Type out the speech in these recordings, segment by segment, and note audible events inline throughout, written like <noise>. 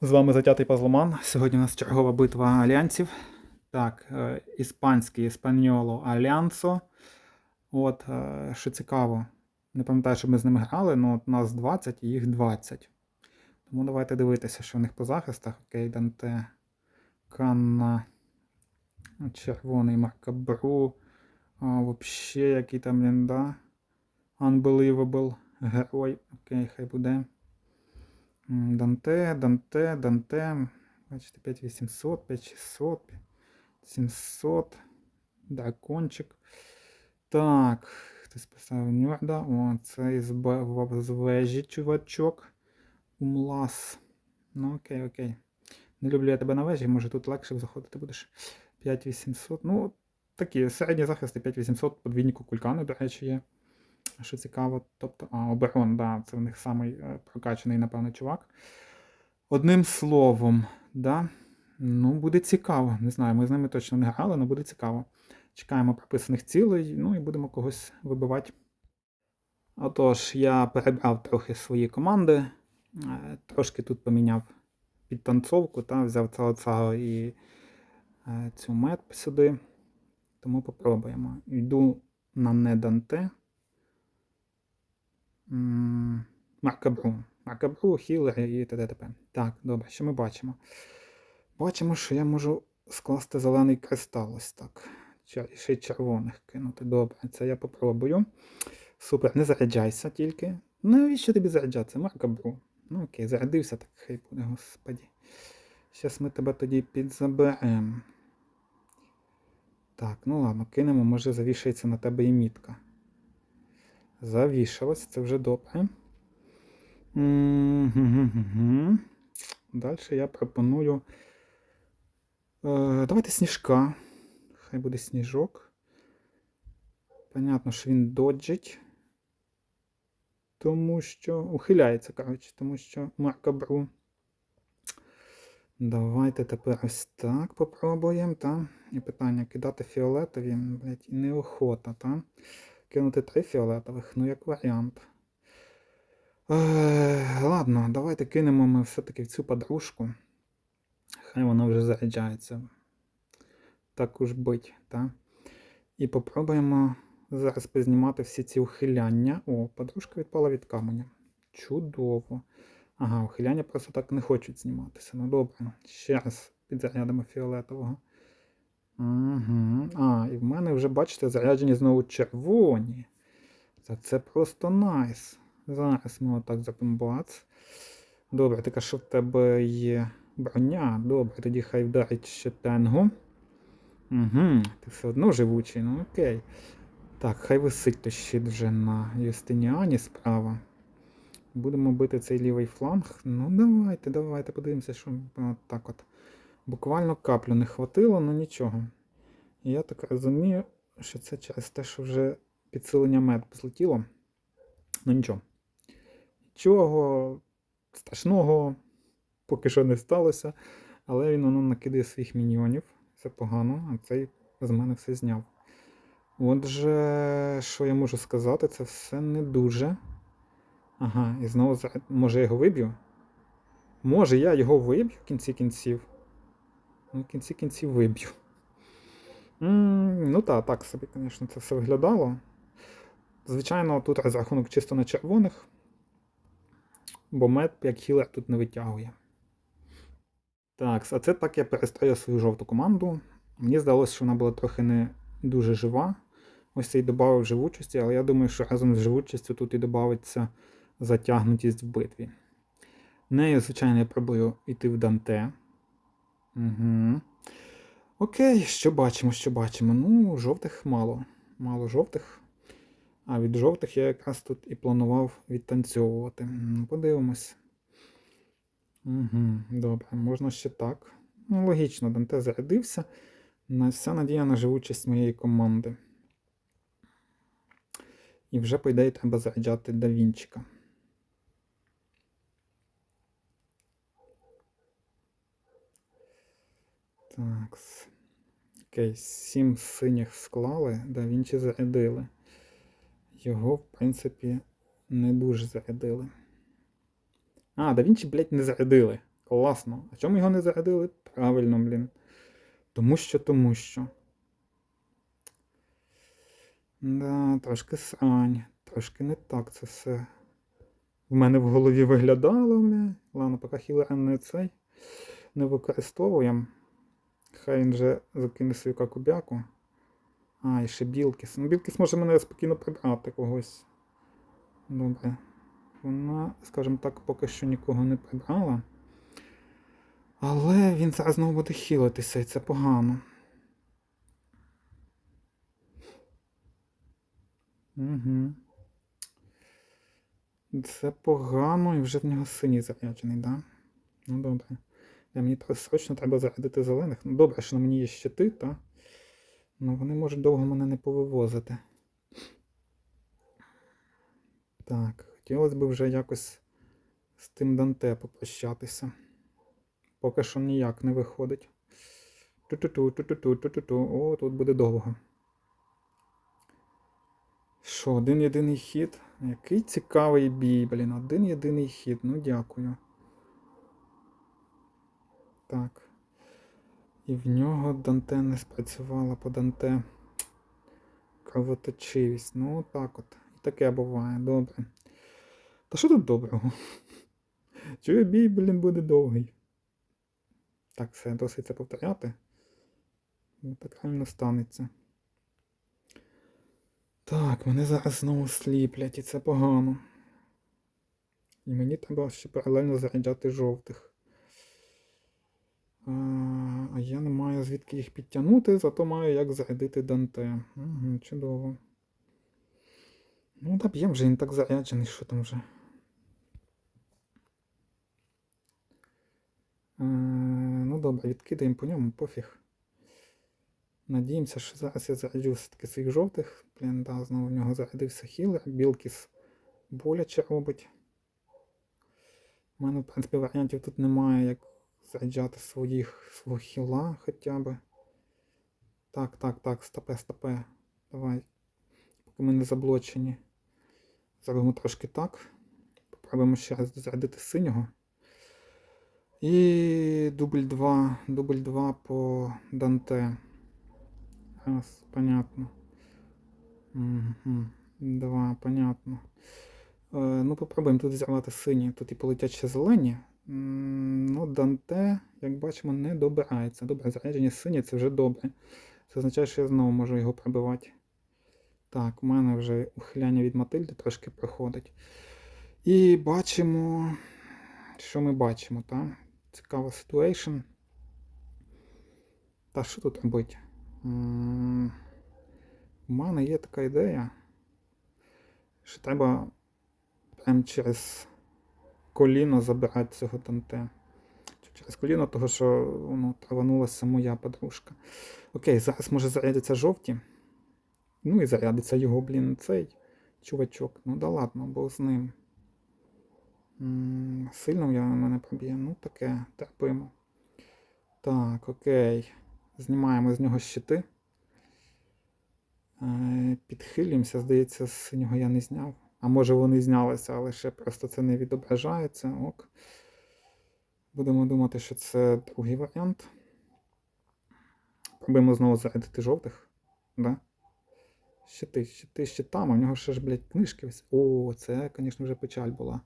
З вами затятий Пазломан. Сьогодні у нас чергова битва альянсів. Так, е, іспанський Еспаньоло Альянсо. От, е, що цікаво, не пам'ятаю, що ми з ними грали, але от нас 20 і їх 20. Тому давайте дивитися, що в них по захистах. Окей, Данте, Канна, червоний Маркабру. Вообще, який там він, да? Unbelievable. Герой. Окей, хай буде. Данте, Данте, Данте. Бачите, 5800, 5600, 700. Дракончик. Так, хтось поставив Нюрда. О, це із, з вежі чувачок. Умлас. Ну, окей, окей. Не люблю я тебе на вежі, може тут легше заходити будеш. 5800. Ну, такі середні захисти 5800, подвійні кулькани, до речі, є. Що цікаво, тобто, а, оберон, да, це в них самий е, прокачаний, напевно, чувак. Одним словом, да, ну, буде цікаво. Не знаю, ми з ними точно не грали, але буде цікаво. Чекаємо прописаних цілей, ну і будемо когось вибивати. Отож, я перебрав трохи свої команди, е, трошки тут поміняв підтанцовку, та, взяв цього цього і е, цю мед сюди. Тому попробуємо. Йду на неданте. М, Маркабру. Маркабру, хілер і т.д. Так, добре, що ми бачимо? Бачимо, що я можу скласти зелений кристал ось так. Ча- Ще червоних кинути. Добре, це я попробую. Супер, не заряджайся тільки. Навіщо тобі заряджатися? Маркабру. Ну окей, зарядився, так хай буде, господі. Зараз ми тебе тоді підзаберемо. Так, ну ладно, кинемо, може завішається на тебе і мітка. Завішалось, це вже добре. Далі я пропоную. Е, давайте сніжка. Хай буде сніжок. Понятно, що він доджить. Тому що. Ухиляється, коротше, тому що Маркабру. Давайте тепер ось так попробуємо, та? І питання кидати фіолетові, блядь, неохота, та? Кинути три фіолетових, ну як варіант. Е, ладно, давайте кинемо ми все-таки в цю подружку. Хай вона вже заряджається. Так уж бить, та? І попробуємо зараз познімати всі ці ухиляння. О, подружка відпала від каменя. Чудово. Ага, ухиляння просто так не хочуть зніматися. Ну добре. Ще раз підзарядимо фіолетового. Угу. А, і в мене вже, бачите, заряджені знову червоні. Це просто найс. Зараз ми отак зробимо бац. Добре, така що в тебе є броня. Добре, тоді хай вдарить ще тенгу. Угу, ти все одно живучий, ну окей. Так, хай висить то щит вже на Юстиніані справа. Будемо бити цей лівий фланг. Ну, давайте, давайте, подивимося, що от так от. Буквально каплю не хватило, ну нічого. І я так розумію, що це через те, що вже підсилення мед злетіло. Ну нічого. Нічого страшного поки що не сталося. Але він воно накидає своїх міньйонів. Це погано, а цей з мене все зняв. Отже, що я можу сказати, це все не дуже. Ага, і знову може я його виб'ю? Може, я його виб'ю в кінці кінців. Ну, в кінці кінців виб'ю. Ну так, так собі, звісно, це все виглядало. Звичайно, тут розрахунок чисто на червоних, бо мед як хілер тут не витягує. Так, а це так я перестроїв свою жовту команду. Мені здалося, що вона була трохи не дуже жива. Ось цей додав живучості, але я думаю, що разом з живучістю тут і додається затягнутість в битві. Нею, звичайно, я пробую йти в Данте. Угу. Окей, що бачимо, що бачимо? Ну, жовтих мало. Мало жовтих. А від жовтих я якраз тут і планував відтанцьовувати. Ну, Подивимось. Угу, добре, можна ще так. Ну, логічно, Данте зарядився. Вся надія на живучість моєї команди. І вже, по ідеї, треба заряджати Давінчика. Так. Окей, сім синіх склали, да Вінчі зарядили. Його, в принципі, не дуже зарядили. А, да Вінчі, блядь, не зарядили. Класно. А чому його не зарядили? Правильно, блін. Тому що, тому що. Да, трошки срань. Трошки не так це все. В мене в голові виглядало, бля. Ладно, поки хілера не цей не використовуємо. Хай він же закине свою какубяку. А, і ще Білкіс. Ну, Білкіс може мене спокійно прибрати когось. Добре. Вона, скажімо так, поки що нікого не прибрала. Але він зараз знову буде хілитися, і це погано. Угу. Це погано і вже в нього синій заряджений, так? Да? Ну добре. Я мені срочно треба зарядити зелених. Ну добре, що на мені є щити, та? Ну вони можуть довго мене не повивозити. Так, хотілося б вже якось з тим Данте попрощатися. Поки що ніяк не виходить. Ту-ту-ту, ту-ту-ту, ту-ту-ту. О, тут буде довго. Що, один єдиний хід? Який цікавий бій, блін. Один єдиний хід. Ну дякую. Так. І в нього Данте не спрацювала по Данте. Кровоточивість. Ну, так от. І таке буває, добре. Та що тут доброго? <laughs> Чую бій, блін, буде довгий. Так, все, досить це повторяти. Ну, так реально станеться. Так, мене зараз знову сліплять, і це погано. І мені треба ще паралельно заряджати жовтих. А, а я не маю звідки їх підтягнути, зато маю як зарядити Данте. Угу, чудово. Ну, та б'єм вже він так заряджений, що там вже. Е, ну добре, відкидаємо по ньому, пофіг. Надіємося, що зараз я заряджу все-таки своїх жовтих. Блін, да, знову в нього зарядився хілер. Білкіс боляче робить. У мене, в принципі, варіантів тут немає, як заряджати своїх, свого хіла хоча б. Так, так, так, стопе, стопе. Давай. Поки ми не заблочені. Зробимо трошки так. Попробуємо ще раз зарядити синього. І дубль 2. Дубль 2 по Данте. Раз, понятно. Угу. Два, понятно. Е, ну, попробуємо тут взяти сині. Тут і полетять ще зелені. Ну, Данте, як бачимо, не добирається. Добре, зарядження сині це вже добре. Це означає, що я знову можу його пробивати. Так, у мене вже ухиляння від Матильди трошки проходить. І бачимо, що ми бачимо, так? Цікава ситуейшн. Та що тут робити? У мене є така ідея, що треба прям через коліно забирати цього Данте. Чи Через коліно, того що воно траванулася моя подружка. Окей, зараз може зарядиться жовті. Ну і зарядиться його, блін, цей чувачок. Ну да ладно, бо з ним. Сильно я мене проб'є. Ну таке, терпимо. Так, окей. Знімаємо з нього щити. Е, Підхилюємося, здається, з синього я не зняв. А може вони знялися, але ще просто це не відображається. Ок. Будемо думати, що це другий варіант. Пробуємо знову зарядити жовтих. Да? Щити, щити, щитами. У нього ще ж, блядь, книжки. О, це, звісно, вже печаль була.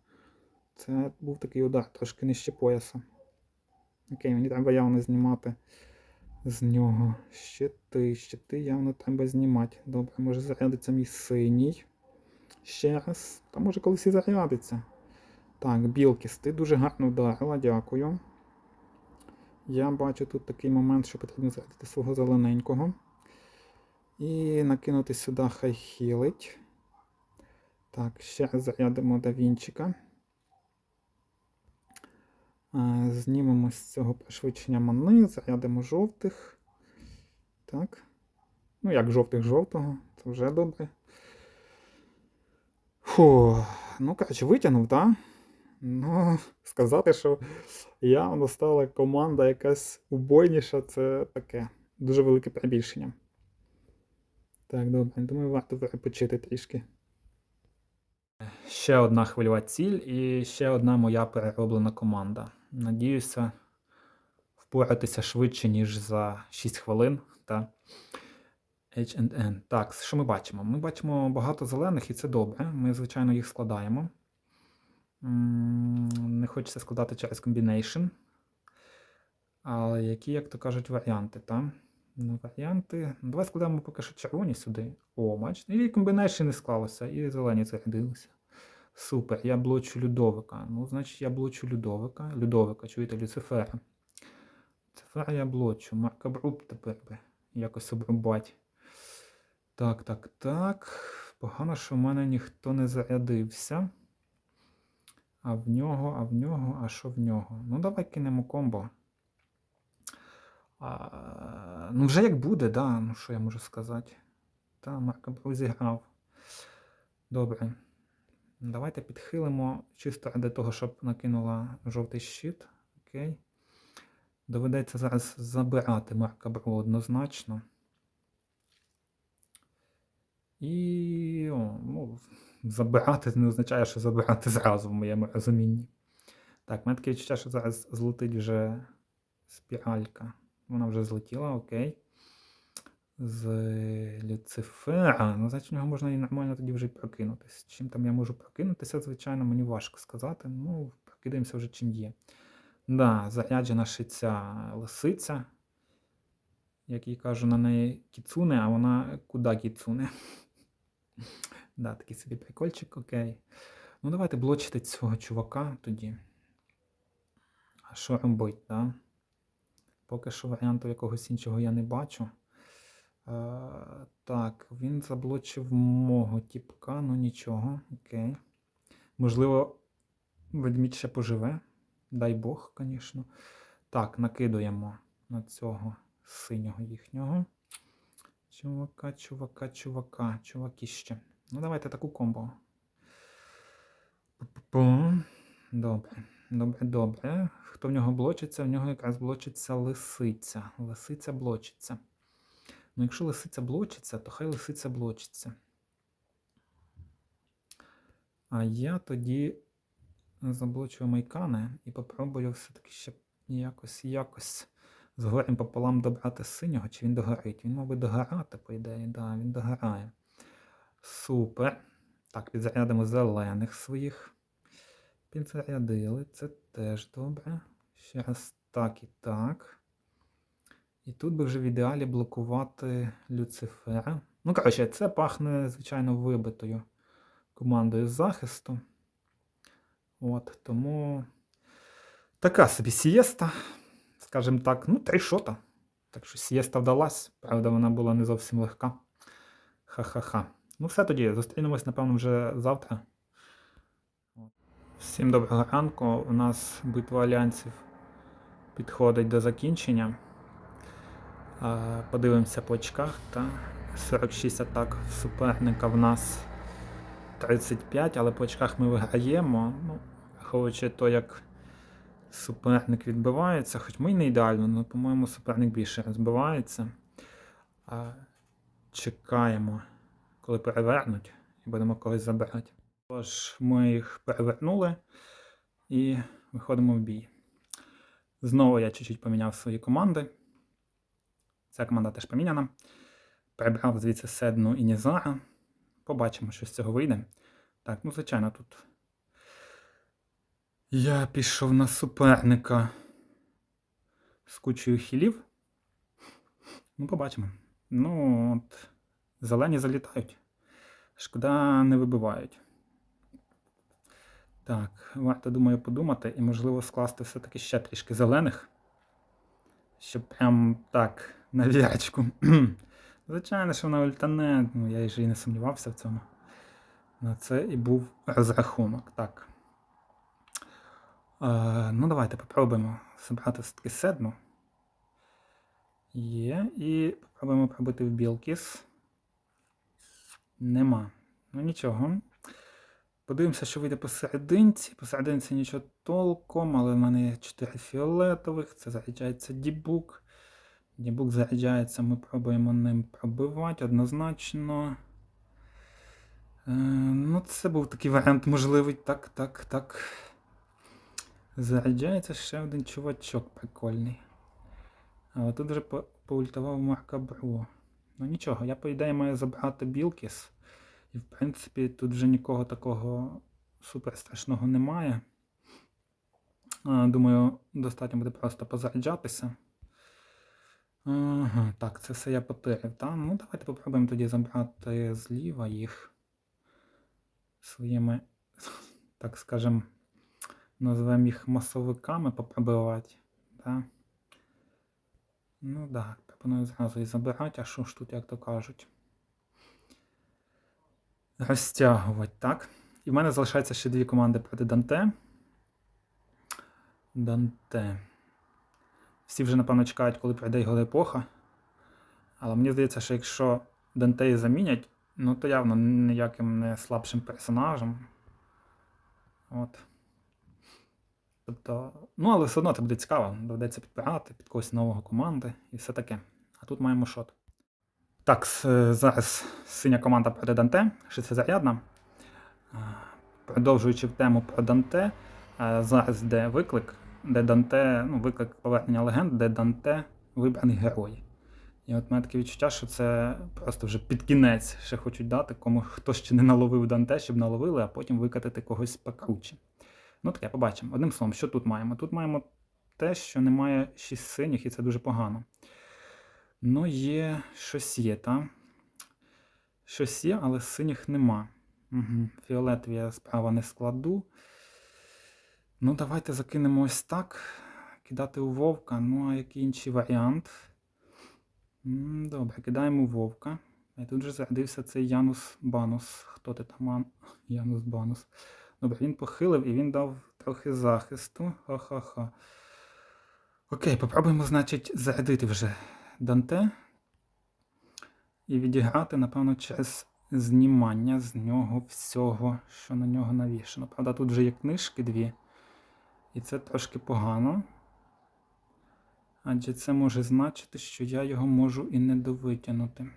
Це був такий удар, трошки нижче пояса. Окей, мені треба явно знімати з нього щити. Щити явно треба знімати. Добре, може зарядиться мій синій. Ще раз. Та може колись і зарядиться. Так, Білкіс, ти дуже гарно вдарила, дякую. Я бачу тут такий момент, що потрібно зарядити свого зелененького. І накинути сюди хай хілить. Так, ще раз зарядимо Давінчика. Знімемо з цього пришвидшення мани, зарядимо жовтих. Так. Ну, як жовтих жовтого, це вже добре. Фу, ну, коротше, витягнув, так? Ну, <laughs> сказати, що явно стала команда якась убойніша, це таке. Дуже велике перебільшення. Так, добре, думаю, варто перепочити трішки. Ще одна хвильова ціль і ще одна моя перероблена команда. Надіюся впоратися швидше, ніж за 6 хвилин. Та H&N. Так, що ми бачимо? Ми бачимо багато зелених, і це добре. Ми, звичайно, їх складаємо. Не хочеться складати через combination. Але які, як то кажуть, варіанти, та? Ну, варіанти. Ну, Давай складемо поки що червоні сюди. О, бачите, і комбінейшн не склалося, і зелені зарядилися. Супер, я блочу Людовика. Ну, значить, я блочу Людовика. Людовика, чуєте, Люцифера. Люцифера я блочу. Марка Бруб тепер би якось обрубать. Так, так, так. Погано, що в мене ніхто не зарядився. А в нього, а в нього, а що в нього? Ну, давай кинемо комбо. А, ну, вже як буде, да. Ну, що я можу сказати? Та, Марка Бру зіграв. Добре. Давайте підхилимо чисто ради того, щоб накинула жовтий щит. Окей. Доведеться зараз забирати Марка Бру однозначно. І ну, забирати не означає, що забирати зразу в моєму розумінні. Так, таке відчуття, що зараз злетить вже спіралька. Вона вже злетіла, окей. З Люцифера. Ну, значить, в нього можна і нормально тоді вже прокинутися. Чим там я можу прокинутися, звичайно, мені важко сказати. Ну, прокидаємося вже чим є. Да, заряджена ще ця лисиця. Як їй кажу, на неї кіцуне, а вона куди кіцуне? Да, такий собі прикольчик, окей. Ну, давайте блочити цього чувака тоді. А що робити, да? Поки що варіанту якогось іншого я не бачу. Е, так, він заблочив мого тіпка, ну нічого, окей. Можливо, ведмідь ще поживе. Дай Бог, звісно. Так, накидуємо на цього синього їхнього. Чувака, чувака, чувака, чувакіще. Ну, давайте таку комбо. Добре. Добре, добре. Хто в нього блочиться? В нього якраз блочиться лисиця. Лисиця блочиться. Ну, якщо лисиця блочиться, то хай лисиця блочиться. А я тоді заблочую майкани і попробую все-таки ще якось якось з горем пополам добрати синього, чи він догорить. Він, мабуть, догорати, по ідеї, да, він догорає. Супер. Так, підзарядимо зелених своїх. Підзарядили, це теж добре. Ще раз так і так. І тут би вже в ідеалі блокувати Люцифера. Ну, коротше, це пахне, звичайно, вибитою командою захисту. От, тому така собі сієста. Скажімо так, ну, три шота. Так що сієста вдалась. Правда, вона була не зовсім легка. Ха-ха-ха. Ну, все тоді, зустрінемось, напевно, вже завтра. Всім доброго ранку. У нас битва альянсів підходить до закінчення. Подивимося по очках. Та 46 атак суперника в нас 35, але по очках ми виграємо. Ну, враховуючи то, як суперник відбивається, хоч ми й не ідеально, але, по-моєму, суперник більше розбивається. Чекаємо, коли перевернуть, і будемо когось забирати. Тож, ми їх перевернули і виходимо в бій. Знову я чуть-чуть поміняв свої команди. Ця команда теж поміняна. Прибрав звідси Седну і Нізара. Побачимо, що з цього вийде. Так, ну, звичайно, тут. Я пішов на суперника з кучою хілів. Ну, побачимо. Ну, от, зелені залітають. Шкода, не вибивають. Так, варто, думаю, подумати і, можливо, скласти все-таки ще трішки зелених. Щоб прям так, на вірочку. <clears throat> Звичайно, що вона ультане, ну я ж і не сумнівався в цьому. На це і був розрахунок. Так. Е, ну, давайте попробуємо зібрати все-таки седну. Є. І попробуємо пробити в білкіс. Нема. Ну нічого. Подивимося, що вийде посерединці. Посерединці нічого толком, але в мене є 4 фіолетових. Це заряджається дібук. Дібук заряджається, ми пробуємо ним пробивати однозначно. Е, ну, це був такий варіант можливий. Так, так, так. Заряджається ще один чувачок прикольний. Але тут вже по- поультував Маркабру. Ну нічого, я по ідеї маю забрати Білкіс. І в принципі тут вже нікого такого супер страшного немає. Думаю, достатньо буде просто позаряджатися. Ага, так, це все я потирив, так? Ну, давайте попробуємо тоді забрати зліва їх своїми, <laughs> так скажем, назвемо їх масовиками попробувати. Так? Ну так, пропоную зразу і забирати, а що ж тут, як то кажуть. Розтягувати, так. І в мене залишається ще дві команди проти Данте. Данте. Всі вже, напевно, чекають, коли прийде його епоха. Але мені здається, що якщо Дантеї замінять, ну то явно ніяким не слабшим персонажем. От. Тобто, ну, але все одно це буде цікаво. Доведеться підбирати під когось нового команди і все таке. А тут маємо шот. Так, зараз синя команда проти Данте, шестизарядна. Продовжуючи тему про Данте, зараз де виклик, де Данте, ну, виклик повернення легенд, де Данте вибраний герой. І от мене таке відчуття, що це просто вже під кінець ще хочуть дати, кому хто ще не наловив Данте, щоб наловили, а потім викатати когось покруче. Ну таке, побачимо. Одним словом, що тут маємо? Тут маємо те, що немає шість синіх, і це дуже погано. Ну, є щось є, та? Щось є, але синіх нема. Угу. Фіолетові я справа не складу. Ну, давайте закинемо ось так. Кидати у вовка. Ну, а який інший варіант? Добре, кидаємо вовка. І тут же зарядився цей Янус Банус. Хто ти там? Янус Банус. Добре, він похилив і він дав трохи захисту. Ха-ха-ха. Окей, попробуємо, значить, зарядити вже Данте. І відіграти, напевно, через знімання з нього всього, що на нього навішано. Правда, тут вже є книжки дві. І це трошки погано. Адже це може значити, що я його можу і не довитягнути.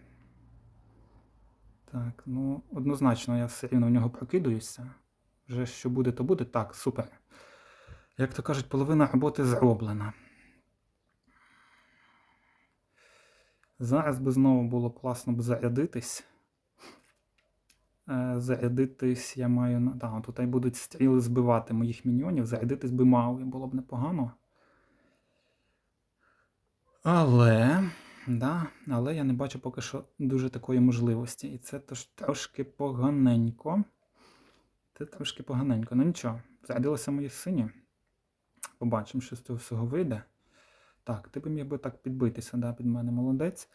Так, ну, однозначно, я все рівно в нього прокидуюся. Вже що буде, то буде. Так, супер. Як то кажуть, половина роботи зроблена. Зараз би знову було класно б зарядитись. Е, зарядитись я маю. Так, тут і будуть стріли збивати моїх міньйонів. Зарядитись би мав, було б непогано. Але. Да, але я не бачу поки що дуже такої можливості. І це тож трошки поганенько. Це трошки поганенько. Ну нічого, зарядилися мої сині. Побачимо, що з цього всього вийде. Так, ти би міг би так підбитися, да, під мене молодець.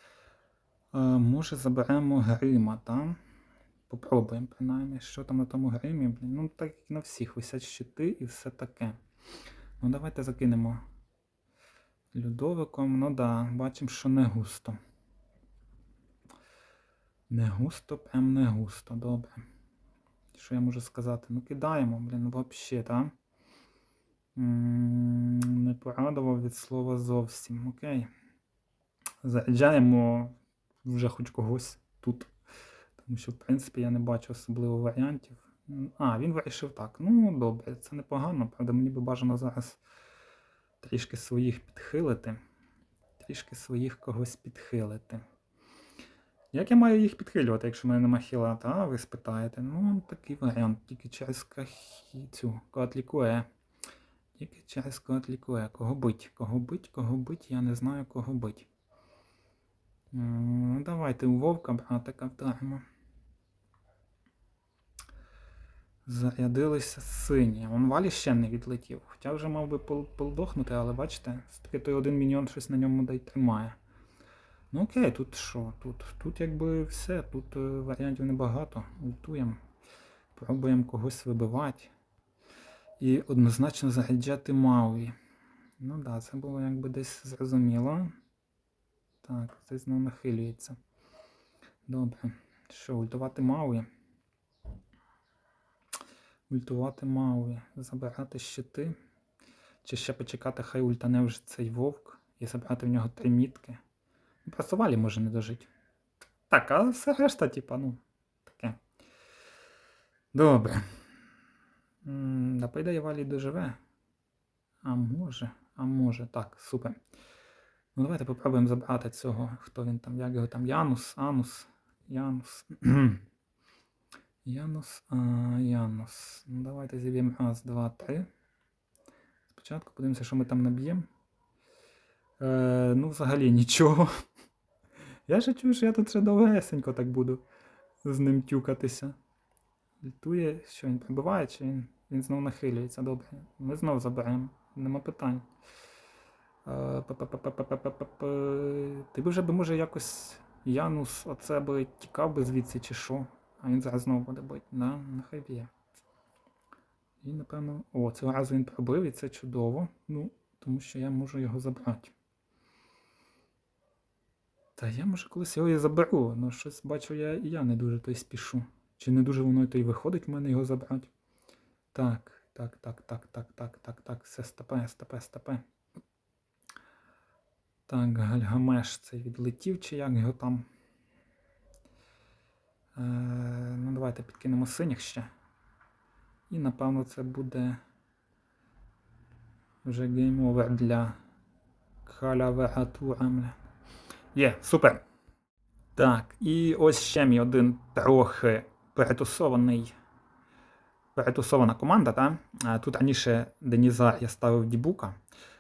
Е, може, заберемо грима, так? Попробуємо, принаймні, що там на тому гримі. Ну, так як на всіх висять щити і все таке. Ну, давайте закинемо Людовиком. Ну да, бачимо, що не густо. Не густо, прям не густо, добре. Що я можу сказати? Ну, кидаємо, блін, взагалі, так? Не порадував від слова зовсім. Окей. Заряджаємо вже хоч когось тут. Тому що, в принципі, я не бачу особливо варіантів. А, він вирішив так. Ну, добре, це непогано. Правда, мені би бажано зараз трішки своїх підхилити. Трішки своїх когось підхилити. Як я маю їх підхилювати, якщо в мене нема хіла, та ви спитаєте? Ну, такий варіант, тільки через кахі... цю. Тільки через коатлікує. Кого бить? Кого бить, кого бить, я не знаю, кого бить. Ну, давайте у вовка братика вдаримо. Зарядилися сині. Он валі ще не відлетів. Хоча вже мав би полдохнути, але бачите, все-таки той один міньйон щось на ньому дай тримає. Ну окей, тут що? Тут, тут якби все, тут е, варіантів небагато. Ультуємо. Пробуємо когось вибивати. І однозначно заряджати Мауї. Ну так, да, це було якби десь зрозуміло. Так, це знову нахилюється. Добре. Що, ультувати Мауї? Ультувати Мауї. Забирати щити. Чи ще почекати, хай ультане вже цей вовк і забрати в нього три мітки. Просто валі може не дожити. Так, а все решта, типа, ну, таке. Добре. Да, по валі доживе. А може, а може, так, супер. Ну, давайте попробуємо забрати цього, хто він там, як його там, Янус, Анус, Янус. <clears throat> Янус, а, Янус. Ну, давайте зіб'ємо раз, два, три. Спочатку подивимося, що ми там наб'ємо. Е, ну, взагалі нічого. Я ще чую, що я тут ще довгесенько так буду з ним тюкатися. Літує, що він прибиває, чи він, він знов нахилюється. Добре. Ми знов заберемо. Нема питань. Е. Ти вже би, може, якось Янус оце би тікав би звідси чи що. А він зараз знову буде бити. Да? Нехай б'є. І, напевно. О, цього разу він пробив, і це чудово. Ну, тому що я можу його забрати. Та я може колись його і заберу, але щось бачу, я і я не дуже той спішу. Чи не дуже воно то й виходить в мене його забрати? Так, так, так, так, так, так, так, так, все стопе, стопе, стопе. Так, Гальгамеш цей відлетів, чи як його там. Е, ну, давайте підкинемо синіх ще. І напевно це буде вже гейм-овер для Халявеатура. Є, супер. Так, і ось ще мій один трохи перетусований. Перетусована команда, та? Тут раніше Денізар я ставив Дібука.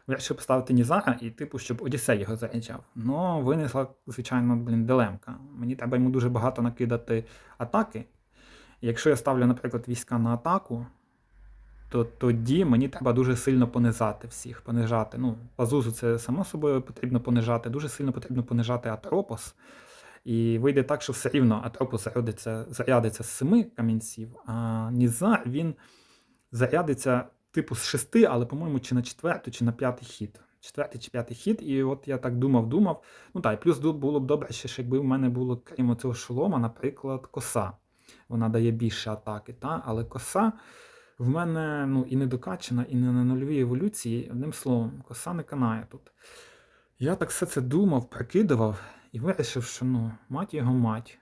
Вирішив поставити Нізара і, типу, щоб Одіссей його заряджав. Ну, винесла, звичайно, блін, дилемка. Мені треба йому дуже багато накидати атаки. Якщо я ставлю, наприклад, війська на атаку, то тоді мені треба дуже сильно понижати всіх, понижати. Ну, Пазузу це само собою потрібно понижати, дуже сильно потрібно понижати Атропос. І вийде так, що все рівно Атропос зарядиться, зарядиться з семи камінців, а Нізар він зарядиться типу з шести, але, по-моєму, чи на четвертий, чи на п'ятий хід. Четвертий чи п'ятий хід, і от я так думав, думав. Ну так, і плюс було б добре, ще, якби в мене було, крім цього шолома, наприклад, коса. Вона дає більше атаки, та? але коса в мене ну, і не докачана, і не на нульовій еволюції, одним словом, коса не канає тут. Я так все це думав, прикидував і вирішив, що ну, мать його мать.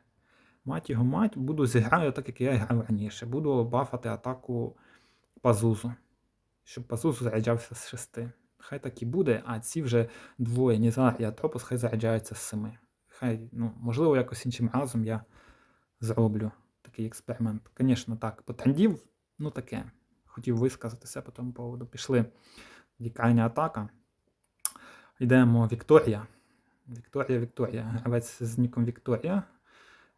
Мать його мать, буду зіграю так, як я грав раніше. Буду бафати атаку Пазузу. Щоб Пазузу заряджався з шести. Хай так і буде, а ці вже двоє, Нізар і Атропос, хай заряджаються з семи. Хай, ну, можливо, якось іншим разом я зроблю такий експеримент. Звісно, так, по трендів, ну таке. Хотів висказатися по тому поводу. Пішли. Дікальня атака. Йдемо Вікторія. Вікторія, Вікторія. Гравець з ніком Вікторія.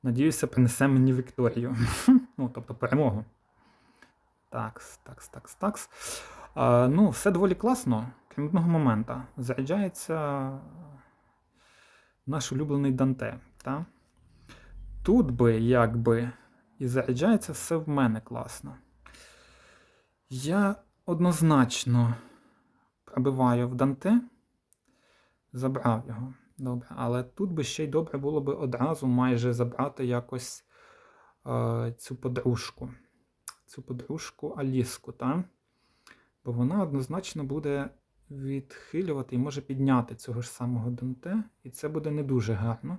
Надіюся, принесе мені Вікторію. <laughs> ну, тобто перемогу. Такс, такс, такс, такс. А, ну, все доволі класно, крім одного моменту. Заряджається наш улюблений Данте. Та? Тут би, якби, і заряджається все в мене класно. Я однозначно пробиваю в Данте, забрав його. Добре, але тут би ще й добре було би одразу майже забрати якось е, цю подружку. Цю подружку Аліску, так? Бо вона однозначно буде відхилювати і може підняти цього ж самого Данте, і це буде не дуже гарно.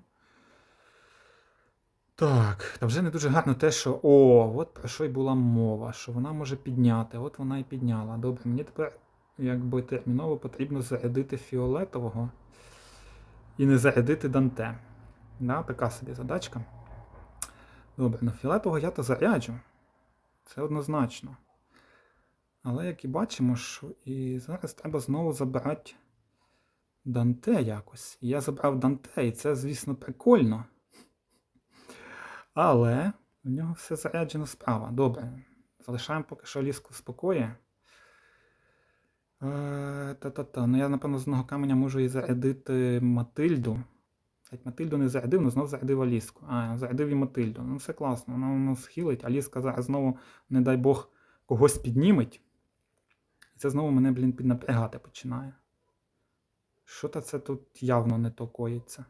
Так, та вже не дуже гарно те, що. О, от про що й була мова, що вона може підняти. От вона і підняла. Добре, мені тепер, якби терміново потрібно зарядити фіолетового і не зарядити Данте. Да, Така собі задачка. Добре, на фіолетового я то заряджу. Це однозначно. Але як і бачимо, що і зараз треба знову забирати Данте якось. І я забрав Данте, і це, звісно, прикольно. Але в нього все заряджено справа. Добре. Залишаємо поки що ліску в спокої. Е, Та-та-та. Ну я, напевно, з одного каменя можу і зарядити Матильду. Геть Матильду не зарядив, але знов зарядив Аліску. А, зарядив і Матильду. Ну все класно, вона воно схилить. Аліска зараз знову, не дай Бог, когось підніметь. І це знову мене, блін, піднапрягати починає. Що це тут явно не то коїться?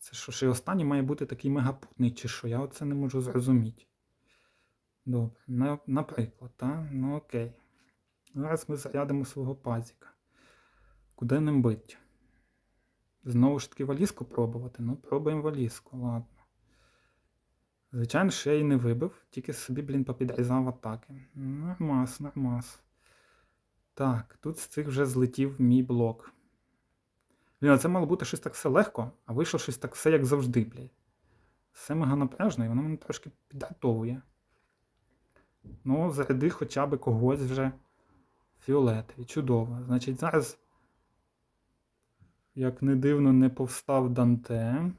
Це що ще останній має бути такий мегапутний, чи що? Я оце не можу зрозуміти. Добре, на, наприклад, так? Ну окей. Зараз ми зарядимо свого пазіка. Куди ним бить? Знову ж таки валізку пробувати. Ну, пробуємо валізку, ладно. Звичайно, що я її не вибив, тільки собі, блін, попідрізав атаки. Нормас, нормас. Так, тут з цих вже злетів мій блок. Блін, це мало бути щось так все легко, а вийшло щось так все як завжди, блядь. Все мега напряжно, і воно мене трошки підготовує. Ну, заряди хоча б когось вже фіолетові. Чудово. Значить, зараз, як не дивно, не повстав Данте.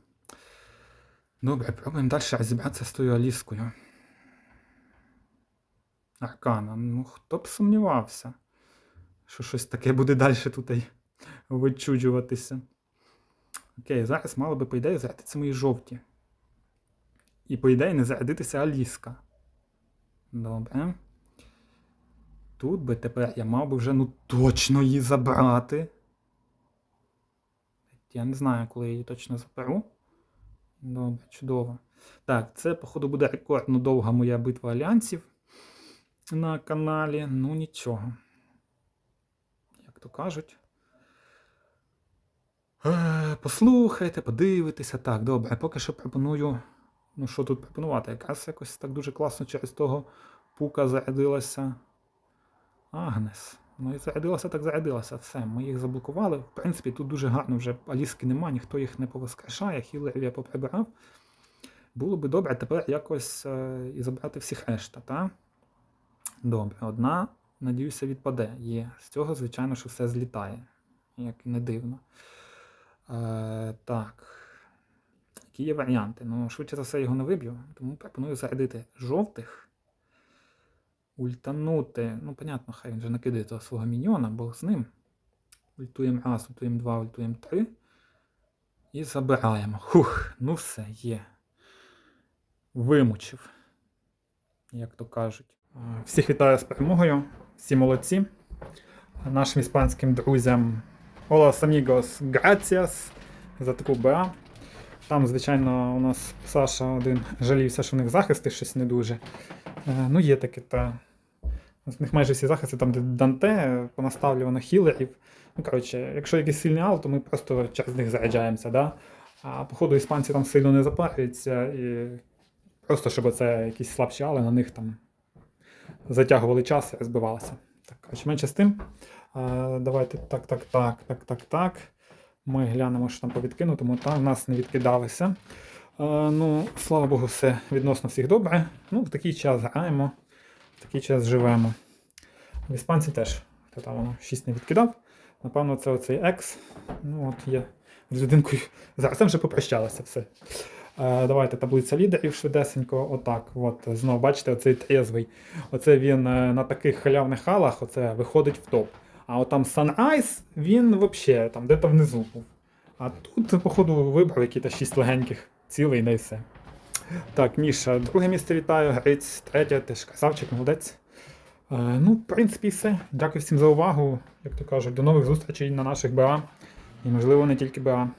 Добре, пробуємо далі розібратися з тою Аліскою. Аркана. Ну, хто б сумнівався, що щось таке буде далі тут вичуджуватися. Окей, зараз мало би, по ідеї, зарядитися мої жовті. І, по ідеї, не зарядитися Аліска. Добре. Тут би тепер я мав би вже ну точно її забрати. Я не знаю, коли я її точно заберу. Добре, чудово. Так, це, походу, буде рекордно довга моя битва альянсів на каналі. Ну нічого. Як то кажуть. Е, Послухайте, подивитеся. Так, добре, поки що пропоную. Ну, що тут пропонувати? Якраз якось так дуже класно через того пука зарядилася. Агнес. Ну і зарядилася, так зарядилася. Все, ми їх заблокували. В принципі, тут дуже гарно вже аліски нема, ніхто їх не повоскрешає, хілерів я поприбирав. Було би добре тепер якось е, і забрати всіх решта, так? Добре, одна, надіюся, відпаде. Є. З цього, звичайно, що все злітає. Як і не дивно. Е, так. Які є варіанти? Ну, швидше за все його не виб'ю, тому пропоную зарядити жовтих. Ультанути. Ну, понятно, хай він вже накидає того свого міньйона, бо з ним. Ультуємо раз, ультуємо два, ультуємо три. І забираємо. Хух, ну все, є. Вимучив. Як то кажуть. Е, Всіх вітаю з перемогою. Всі молодці. Нашим іспанським друзям Олас Амігос Gracias за таку БА. Там, звичайно, у нас Саша один жалівся, що в них захисти щось не дуже. Е, ну, є таке, та. У них майже всі захисти, там, де Данте, понаставлювано хілерів. Ну, коротше, якщо якийсь сильний аут, то ми просто через них заряджаємося. Да? А походу іспанці там сильно не запарюються і просто щоб це якісь слабші али на них там затягували час і розбивалися. Коротше, менше з тим. Давайте так, так, так, так, так, так. Ми глянемо, що там по відкинутому. Там нас не відкидалися. Ну, слава Богу, все відносно всіх добре. Ну, в такий час граємо, в такий час живемо. В іспанці теж, хто там воно 6 не відкидав. Напевно, це оцей екс. Ну, от є з людинкою. <laughs> Зараз там вже попрощалося все. Е, давайте таблиця лідерів швидесенько. Отак. От, знову бачите, оцей трезвий. Оце він е, на таких халявних халах оце виходить в топ. А от там Sunrise, він взагалі там де-то внизу був. А тут, походу, вибрав якісь шість легеньких, цілий, не все. Так, Міша, друге місце вітаю, Гриць, третє, ти ж красавчик, молодець. Е, ну, в принципі, все. Дякую всім за увагу. Як то кажуть, до нових зустрічей на наших БА. І, можливо, не тільки БА.